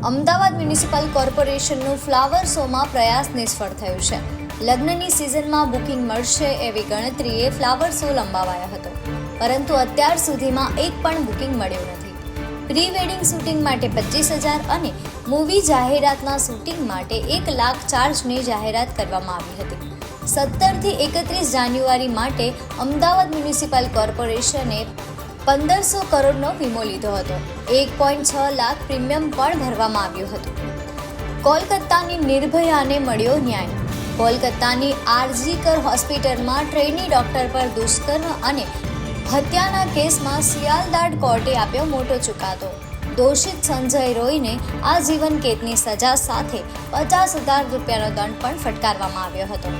Ahmedabad municipal કોર્પોરેશનનું flower શોમાં પ્રયાસ નિષ્ફળ થયું છે. લગ્નની સિઝનમાં બુકિંગ મળશે એવી ગણતરીએ ફ્લાવર શો લંબાવાયો હતો. પરંતુ અત્યાર સુધીમાં એક પણ બુકિંગ મળ્યું નથી. પ્રી વેડિંગ શૂટિંગ માટે પચીસ હજાર અને મૂવી જાહેરાતના શૂટિંગ માટે એક લાખ ચાર્જની જાહેરાત કરવામાં આવી હતી. સત્તરથી એકત્રીસ જાન્યુઆરી માટે અમદાવાદ મ્યુનિસિપલ કોર્પોરેશને પંદરસો કરોડનો વીમો લીધો હતો. એક પોઈન્ટ છ લાખ પ્રીમિયમ પણ ભરવામાં આવ્યું હતું. કોલકાતાની નિર્ભયાને મળ્યો ન્યાય. કોલકાતાની આરજીકર હોસ્પિટલમાં ટ્રેની ડોક્ટર પર દુષ્કર્મ અને હત્યાના કેસમાં સિયાલદાડ કોર્ટે આપ્યો મોટો ચુકાદો. દોષિત સંજય રોયને આજીવન કેદની સજા સાથે પચાસ હજાર રૂપિયાનો દંડ પણ ફટકારવામાં આવ્યો હતો.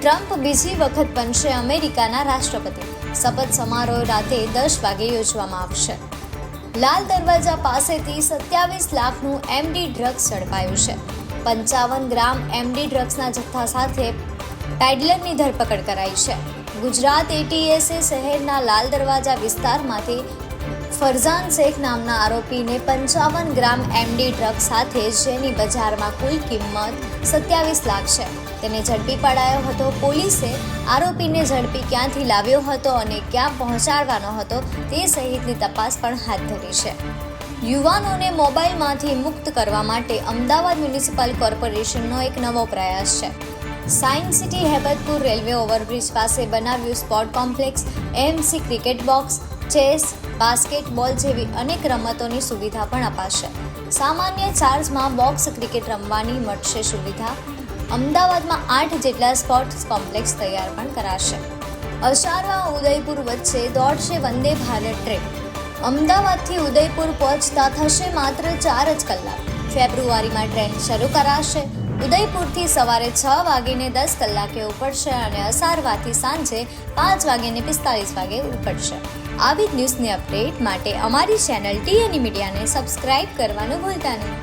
ટ્રમ્પ બીજી વખત બનશે અમેરિકાના રાષ્ટ્રપતિ. શપથ સમારોહ રાતે દસ વાગે યોજવામાં આવશે. લાલ દરવાજા પાસેથી સત્યાવીસ લાખનું એમડી ડ્રગ્સ ઝડપાયું છે. પંચાવન ગ્રામ એમડી ડ્રગ્સના જથ્થા સાથે પેડલરની ધરપકડ કરાઈ છે. ગુજરાત એટીએસે શહેરના લાલ દરવાજા વિસ્તારમાંથી ફરઝાન શેખ નામના આરોપીને પંચાવન ગ્રામ એમડી ડ્રગ સાથે જેની બજારમાં કુલ કિંમત સત્યાવીસ લાખ છે. તેને ઝડપી પડાયો હતો પોલીસે. આરોપીને ઝડપી ક્યાંથી લાવ્યો હતો અને ક્યાં પહોંચાડવાનો હતો તે સહિતની તપાસ પણ હાથ ધરી છે. યુવાનોને મોબાઈલમાંથી મુક્ત કરવા માટે અમદાવાદ મ્યુનિસિપલ કોર્પોરેશનનો એક નવો પ્રયાસ છે. Science city Hebatpur railway overbridge પાસે બનાવ્યું sport complex, MC cricket box, chess basketball જેવી અનેક રમતોની સુવિધા પણ અપાશે. સામાન્ય ચાર્જમાં બોક્સ ક્રિકેટ રમવાની મળશે સુવિધા. અમદાવાદમાં આઠ જેટલા સ્પોર્ટ્સ કોમ્પ્લેક્સ તૈયાર પણ કરાશે. અશારવા ઉદયપુર વચ્ચે દોડશે વંદે ભારત ટ્રેન. અમદાવાદથી ઉદયપુર પહોંચતા થશે માત્ર ચાર જ કલાક. ફેબ્રુઆરીમાં ટ્રેન શરૂ કરાશે. ઉદયપુરથી સવારે છ વાગીને દસ કલાકે ઉપડશે અને અસારવાથી સાંજે પાંચ વાગીને પિસ્તાલીસ વાગે ઉપડશે. આવી જ ન્યૂઝની અપડેટ માટે અમારી ચેનલ ટીએનઈ મીડિયાને સબસ્ક્રાઇબ કરવાનું ભૂલતા નહીં.